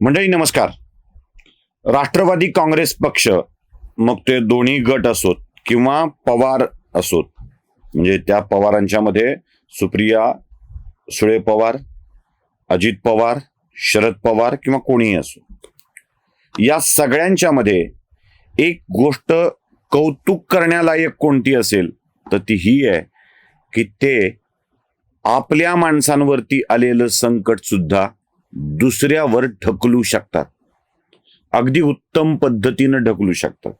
मंडळी नमस्कार. राष्ट्रवादी काँग्रेस पक्ष मग ते दोन्ही गट असोत किंवा पवार असोत म्हणजे त्या पवारांच्या मध्ये सुप्रिया सुळे पवार अजित पवार शरद पवार किंवा कोणीही असो. या सगळ्यांच्या मध्ये एक गोष्ट कौतुक करण्यालायक कोणती असेल तर ती ही आहे की ते आपल्या माणसांवरती आलेलं संकट सुद्धा दुसऱ्यावर ढकलू शकतात. अगदी उत्तम पद्धतीनं ढकलू शकतात.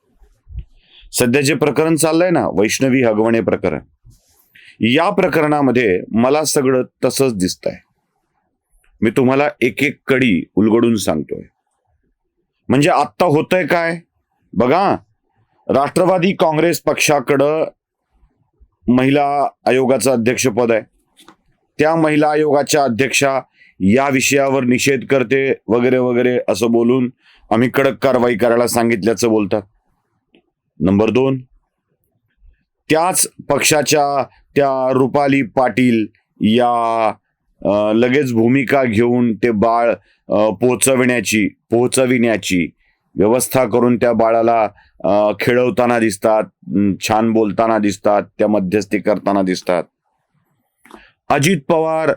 सध्या जे प्रकरण चाललंय ना वैष्णवी हगवणे प्रकरण या प्रकरणामध्ये मला सगळं तसंच दिसतंय. मी तुम्हाला एक एक कडी उलगडून सांगतोय. म्हणजे आत्ता होतंय काय? बघा राष्ट्रवादी काँग्रेस पक्षाकडं महिला आयोगाचं अध्यक्षपद आहे. त्या महिला आयोगाच्या अध्यक्षा या विषयावर निषेध करते वगैरे वगैरे असं बोलून आम्ही कडक कारवाई करायला सांगितल्याचं बोलतात. नंबर दोन त्याच पक्षाच्या त्या रुपाली पाटील या लगेच भूमिका घेऊन ते बाळ पोचविण्याची पोचविण्याची व्यवस्था करून त्या बाळाला खेळवताना दिसतात छान बोलताना दिसतात त्या मध्यस्थी करताना दिसतात. अजित पवार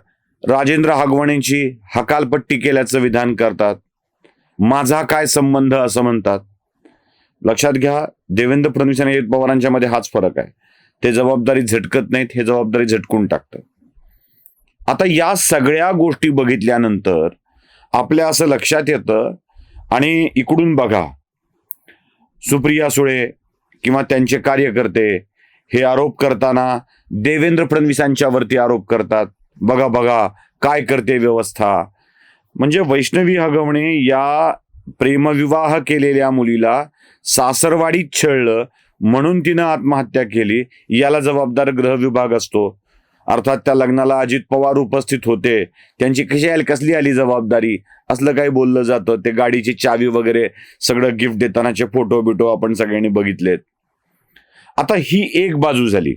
राजेंद्र हगवणेंची हकालपट्टी केल्याचं विधान करतात. माझा काय संबंध असं म्हणतात. लक्षात घ्या देवेंद्र फडणवीस आणि अजित पवारांच्या मध्ये हाच फरक आहे. ते जबाबदारी झटकत नाहीत हे जबाबदारी झटकून टाकतं. आता या सगळ्या गोष्टी बघितल्यानंतर आपल्या असं लक्षात येतं आणि इकडून बघा. सुप्रिया सुळे किंवा त्यांचे कार्यकर्ते हे आरोप करताना देवेंद्र फडणवीसांच्यावरती आरोप करतात. बघा बघा काय करते व्यवस्था. म्हणजे वैष्णवी हगवणे या प्रेमविवाह केलेल्या मुलीला सासरवाडीत छळलं म्हणून तिनं आत्महत्या केली. याला जबाबदार गृह विभाग असतो. अर्थात त्या लग्नाला अजित पवार उपस्थित होते. त्यांची कशी आली कसली आली जबाबदारी? असलं काही बोललं जातं. ते गाडीची चावी वगैरे सगळं गिफ्ट देतानाचे फोटो बिटो आपण सगळ्यांनी बघितलेत. आता ही एक बाजू झाली.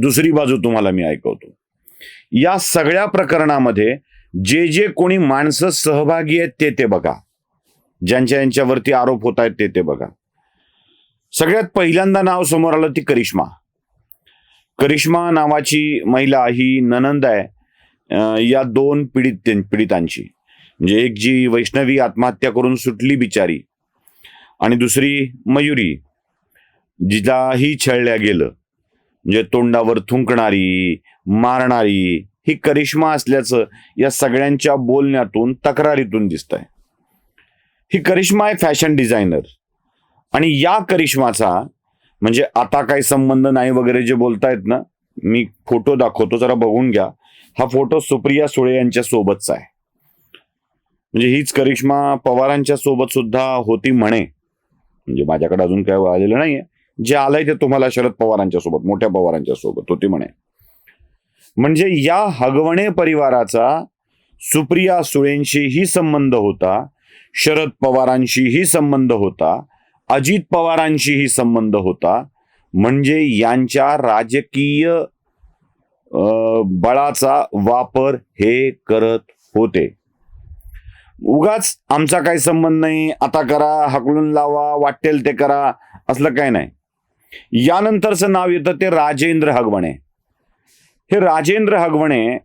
दुसरी बाजू तुम्हाला मी ऐकवतो. या सगळ्या प्रकरणामध्ये जे जे कोणी माणसं सहभागी आहेत ते ते बघा. ज्यांच्या यांच्यावरती आरोप होत आहेत ते ते बघा. सगळ्यात पहिल्यांदा नाव समोर आलं ती करिश्मा. करिश्मा नावाची महिला ही ननंद आहे या दोन पीडित पीडितांची. म्हणजे एक जी वैष्णवी आत्महत्या करून सुटली बिचारी आणि दुसरी मयुरी जिलाही छळल्या गेलं. म्हणजे तोंडावर थुंकणारी मारणारी ही करिश्मा असल्याचं या सगळ्यांच्या बोलण्यातून तक्रारीतून दिसत आहे ही करिश्मा आहे फॅशन डिझायनर. आणि या करिश्माचा म्हणजे आता काही संबंध नाही वगैरे जे बोलतायत ना मी फोटो दाखवतो जरा बघून घ्या. हा फोटो सुप्रिया सुळे यांच्या सोबतचा आहे. म्हणजे हीच करिश्मा पवारांच्या सोबत सुद्धा होती म्हणे. म्हणजे माझ्याकडे अजून काय आलेलं नाहीये. जे आलंय ते तुम्हाला शरद पवारांच्या सोबत मोठ्या पवारांच्या सोबत होती म्हणे. म्हणजे या हगवणे परिवाराचा सुप्रिया सुळेंशीही संबंध होता शरद पवारांशीही संबंध होता अजित पवारांशीही संबंध होता म्हणजे यांच्या राजकीय बळाचा वापर हे करत होते. उगाच आमचा काही संबंध नाही आता करा हकलून लावा वाटेल ते करा असलं काय नाही. यानंतरचं नाव येतं ते राजेंद्र हगवणे. हे राजेंद्र हगवणे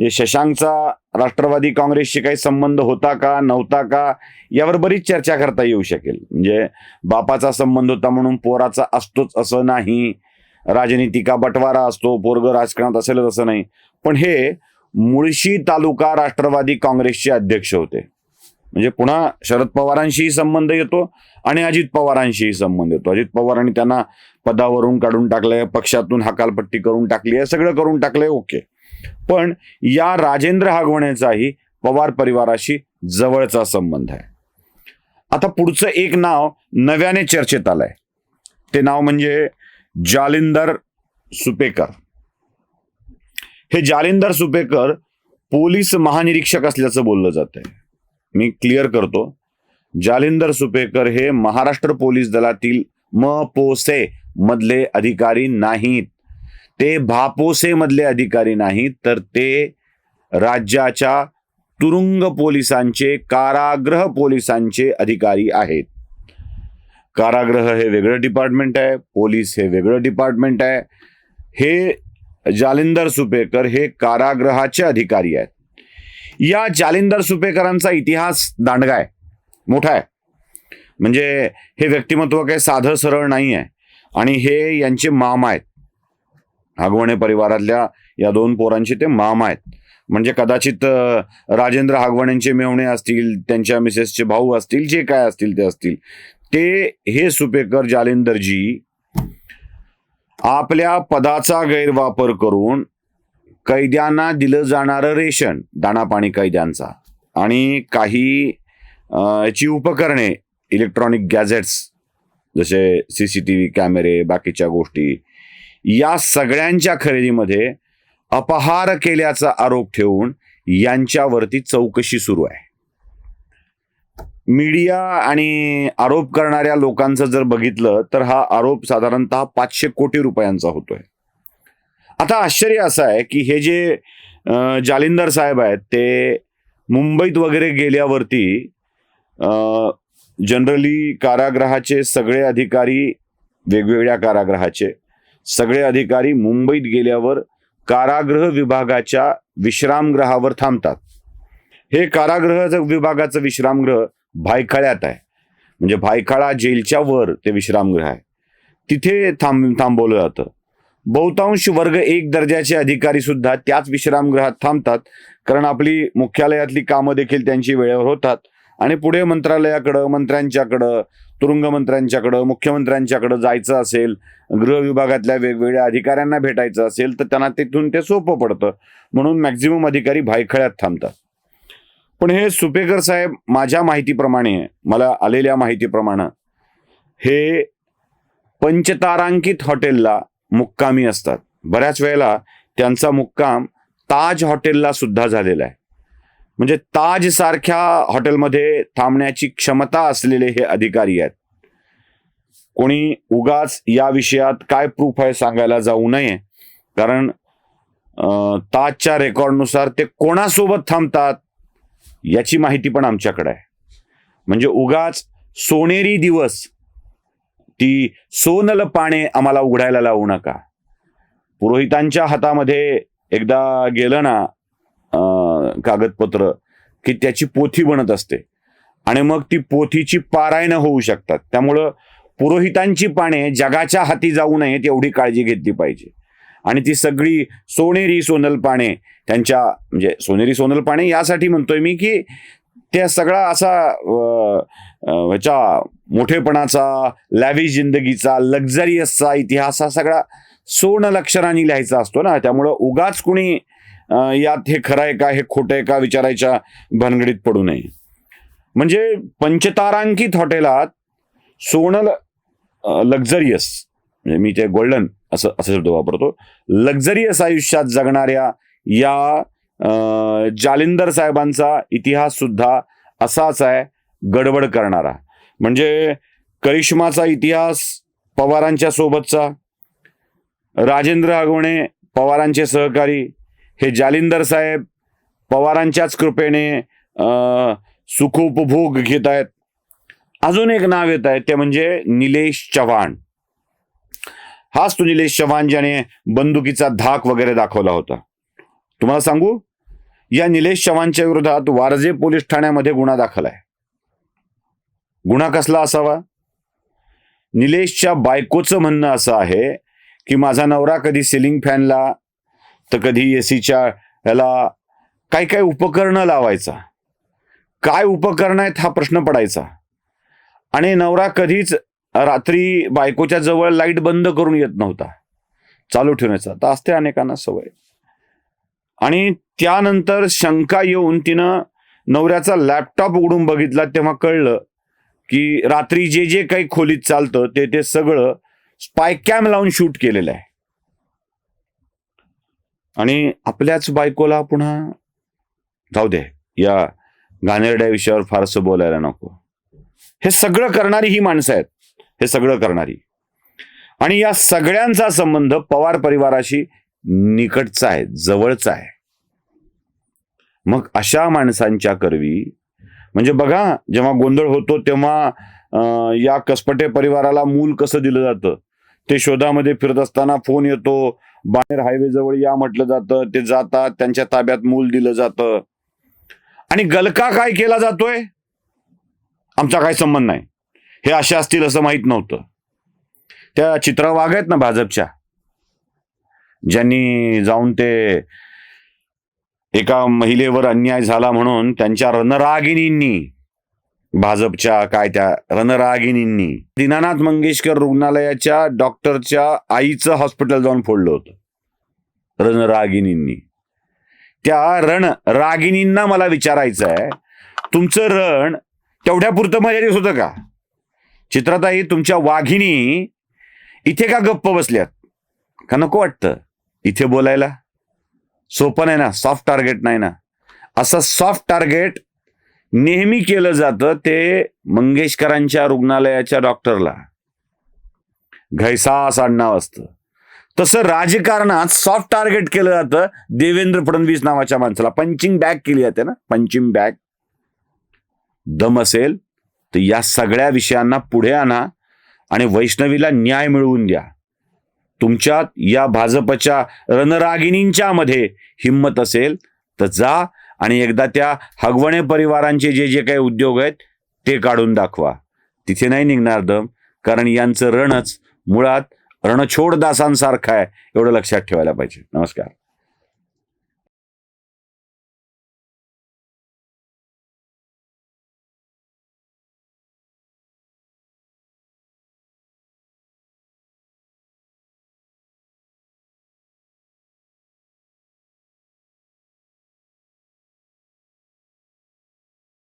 हे शशांकचा राष्ट्रवादी काँग्रेसशी काही संबंध होता का नव्हता का यावर बरीच चर्चा करता येऊ शकेल. म्हणजे बापाचा संबंध होता म्हणून पोराचा असतोच असं नाही. राजनीती का बटवारा असतो पोरग राजकारणात असेलच असं नाही. पण हे मुळशी तालुका राष्ट्रवादी काँग्रेसचे अध्यक्ष होते. म्हणजे पुन्हा शरद पवारांशीही संबंध येतो आणि अजित पवारांशीही संबंध येतो. अजित पवारांनी त्यांना पदावरून काढून टाकलंय पक्षातून हकालपट्टी करून टाकली आहे सगळं करून टाकलंय ओके. पण या राजेंद्र हागवणेचाही पवार परिवाराशी जवळचा संबंध आहे. आता पुढचं एक नाव नव्याने चर्चेत आलंय. ते नाव म्हणजे जालिंदर सुपेकर. हे जालिंदर सुपेकर पोलीस महानिरीक्षक असल्याचं बोललं जात आहे मी क्लिअर करतो. जालिंदर सुपेकर हे महाराष्ट्र पोलीस दलातील म पोसे मधले अधिकारी नाहीत. ते भापोसे मधले अधिकारी नाहीत तर ते राज्याच्या तुरुंग पोलिसांचे कारागृह पोलिसांचे अधिकारी आहेत. कारागृह हे वेगळं डिपार्टमेंट आहे पोलीस हे वेगळं डिपार्टमेंट आहे. हे जालिंदर सुपेकर हे कारागृहाचे अधिकारी आहेत. या जालिंदर सुपेकरांचा इतिहास दांडगा आहे. मोठा आहे. म्हणजे हे व्यक्तिमत्व काही साधं सरळ नाही आहे. आणि हे यांचे मामा आहेत. हागवणे परिवारातल्या या दोन पोरांचे ते मामा आहेत. म्हणजे कदाचित राजेंद्र हागवणेंचे मेवणे असतील त्यांच्या मिसेसचे भाऊ असतील जे काय असतील ते असतील. ते हे सुपेकर जालिंदरजी आपल्या पदाचा गैरवापर करून कैद्यांना दिलं जाणारं रेशन दाणापाणी कैद्यांचा. आणि काही याची उपकरणे इलेक्ट्रॉनिक गॅझेट्स जसे सी सी टी व्ही कॅमेरे बाकीच्या गोष्टी या सगळ्यांच्या खरेदीमध्ये अपहार केल्याचा आरोप ठेवून यांच्यावरती चौकशी सुरू आहे. मीडिया आणि आरोप करणाऱ्या लोकांचं जर बघितलं तर हा आरोप साधारणतः पाचशे कोटी रुपयांचा होतोय. आता आश्चर्य असं आहे की हे जे जालिंदर साहेब आहेत ते मुंबईत वगैरे गेल्यावरती जनरली कारागृहाचे सगळे अधिकारी वेगवेगळ्या कारागृहाचे. सगळे अधिकारी मुंबईत गेल्यावर कारागृह विभागाच्या विश्रामगृहावर थांबतात. हे कारागृह विभागाचं विश्रामगृह भायखळ्यात आहे. म्हणजे भायखळा जेलच्या वर ते विश्रामगृह आहे. तिथे थांब थांबवलं जातं. बहुतांश वर्ग एक दर्जाचे अधिकारी सुद्धा त्याच विश्रामगृहात थांबतात कारण आपली मुख्यालयातली कामं देखील त्यांची वेळेवर होतात. आणि पुढे मंत्रालयाकडं मंत्र्यांच्याकडं तुरुंग मंत्र्यांच्याकडं मुख्यमंत्र्यांच्याकडं जायचं असेल गृह विभागातल्या वेगवेगळ्या अधिकाऱ्यांना भेटायचं असेल तर त्यांना तिथून ते सोपं पडतं. म्हणून मॅक्झिमम अधिकारी भायखळ्यात थांबतात. पण हे सुपेकर साहेब माझ्या माहितीप्रमाणे मला आलेल्या माहितीप्रमाणे हे पंचतारांकित हॉटेलला मुक्कामी असतात. बऱ्याच वेळेला त्यांचा मुक्काम ताज हॉटेलला सुद्धा झालेला आहे. म्हणजे ताज सारख्या हॉटेलमध्ये थांबण्याची क्षमता असलेले हे अधिकारी आहेत. कोणी उगाच या विषयात काय प्रूफ आहे सांगायला जाऊ नये. कारण ताजच्या रेकॉर्डनुसार ते कोणासोबत थांबतात याची माहिती पण आमच्याकडे आहे. म्हणजे उगाच सोनेरी दिवस ती सोनल पाने आम्हाला उघडायला लावू नका. पुरोहितांच्या हातामध्ये एकदा गेलं ना कागदपत्र की त्याची पोथी बनत असते. आणि मग ती पोथीची पारायणं होऊ शकतात. त्यामुळं पुरोहितांची पाने जगाच्या हाती जाऊ नयेत एवढी काळजी घेतली पाहिजे. आणि ती सगळी सोनेरी सोनल पाने त्यांच्या म्हणजे सोनेरी सोनल पाने यासाठी म्हणतोय मी की त्या सगळा असा ह्याच्या मोठेपणाचा लॅविश जिंदगीचा लक्झरियसचा इतिहास हा सगळा सोन अक्षरांनी लिहायचा असतो ना. त्यामुळं उगाच कुणी यात हे खरं आहे का हे खोटं आहे का विचारायच्या भानगडीत पडू नये. म्हणजे पंचतारांकित हॉटेलात सोनल लक्झरियस म्हणजे मी ते गोल्डन असं असं शब्द वापरतो लक्झरियस आयुष्यात जगणाऱ्या या जालिंदर साहेबांचा इतिहास सुद्धा असाच आहे गडबड करणारा. म्हणजे करिश्माचा इतिहास पवारांच्या सोबतचा राजेंद्र आगवणे पवारांचे सहकारी हे जालिंदर साहेब पवारांच्याच कृपेने अं, सुखोपभोग घेत आहेत. अजून एक नाव येत आहे ते म्हणजे निलेश चव्हाण. हाच तो निलेश चव्हाण ज्याने बंदुकीचा धाक वगैरे दाखवला होता. तुम्हाला सांगू? या निलेश चव्हाणच्या विरोधात वारजे पोलीस ठाण्यामध्ये गुन्हा दाखल आहे. गुन्हा कसला असावा? निलेशच्या बायकोचं म्हणणं असं आहे की माझा नवरा कधी सिलिंग फॅनला तर कधी एसीच्या याला काय काय उपकरणं लावायचा. काय उपकरणं आहेत हा प्रश्न पडायचा. आणि नवरा कधीच रात्री बायकोच्या जवळ लाइट बंद करून येत नव्हता. चालू ठेवण्याचा. तर असते अनेकांना सवय. आणि त्यानंतर शंका येऊन तिनं नवऱ्याचा लॅपटॉप उघडून बघितला तेव्हा कळलं की रात्री जे जे काही खोलीत चालतं ते ते सगळं स्पाय कॅम लावून शूट केलेलं आहे. आणि आपल्याच बायकोला पुन्हा जाऊ दे या घाणेरड्या विषयावर फारसं बोलायला नको. हे सगळं करणारी ही माणसं आहेत. हे सगळं करणारी. आणि या सगळ्यांचा संबंध पवार परिवाराशी निकटचा आहे जवळचा आहे. मग अशा माणसांच्या करवी म्हणजे बघा जेव्हा गोंधळ होतो तेव्हा या कसपटे परिवाराला मूल कसं दिलं जातं? ते शोधामध्ये फिरत असताना फोन येतो बाहेर हायवे जवळ या म्हटलं जातं ते जातात त्यांच्या ताब्यात मूल दिलं जातं. आणि गलका काय केला जातोय? आमचा काही संबंध नाही. हे असे असतील असं माहीत नव्हतं. त्या चित्रा वाघ आहेत ना भाजपच्या? ज्यांनी जाऊन ते एका महिलेवर अन्याय झाला म्हणून त्यांच्या रणरागिणींनी भाजपच्या काय त्या रणरागिणींनी दीनानाथ मंगेशकर रुग्णालयाच्या डॉक्टरच्या आईचं हॉस्पिटल जाऊन फोडलं होतं. रणरागिणींनी. त्या रण रागिणींना मला विचारायचं आहे तुमचं रण तेवढ्यापुरतं मर्यादित होतं का? चित्राताई तुमच्या वाघिणी इथे का गप्प बसल्यात? का नको वाटतं इथे बोलायला? सोपं नाही ना सॉफ्ट टार्गेट नाही ना. असं सॉफ्ट टार्गेट नेहमी केलं जातं ते मंगेशकरांच्या रुग्णालयाच्या डॉक्टरला घैसास आडनाव असतं. तसं राजकारणात सॉफ्ट टार्गेट केलं जातं देवेंद्र फडणवीस नावाच्या माणसाला. पंचिंग बॅग केली जाते ना पंचिंग बॅग. दम असेल तर या सगळ्या विषयांना पुढे आणा आणि वैष्णवीला न्याय मिळवून द्या. तुमच्या या भाजपच्या रणरागिणींच्या मध्ये हिंमत असेल तर जा आणि एकदा त्या हगवणे परिवारांचे जे जे काही उद्योग आहेत ते काढून दाखवा. तिथे नाही निघणार दम कारण यांचं रणच मुळात रणछोडदासांसारखं आहे एवढं लक्षात ठेवायला पाहिजे. नमस्कार.